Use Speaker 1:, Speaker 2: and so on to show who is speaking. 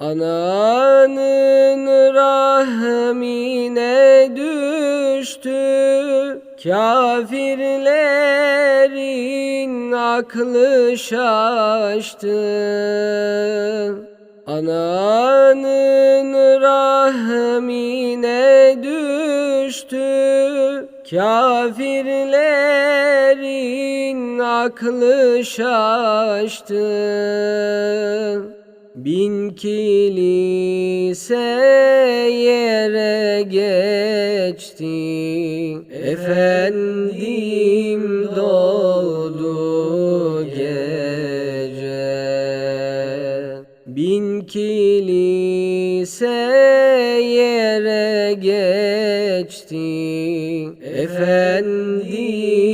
Speaker 1: Ananın rahmine düştü. Kafirlerin aklı şaştı. Ananın rahmine düştü. Kafirlerin aklı şaştı Bin kilise yere geçti. Efendim doğdu gece. Bin kilise yere geçti. Efendim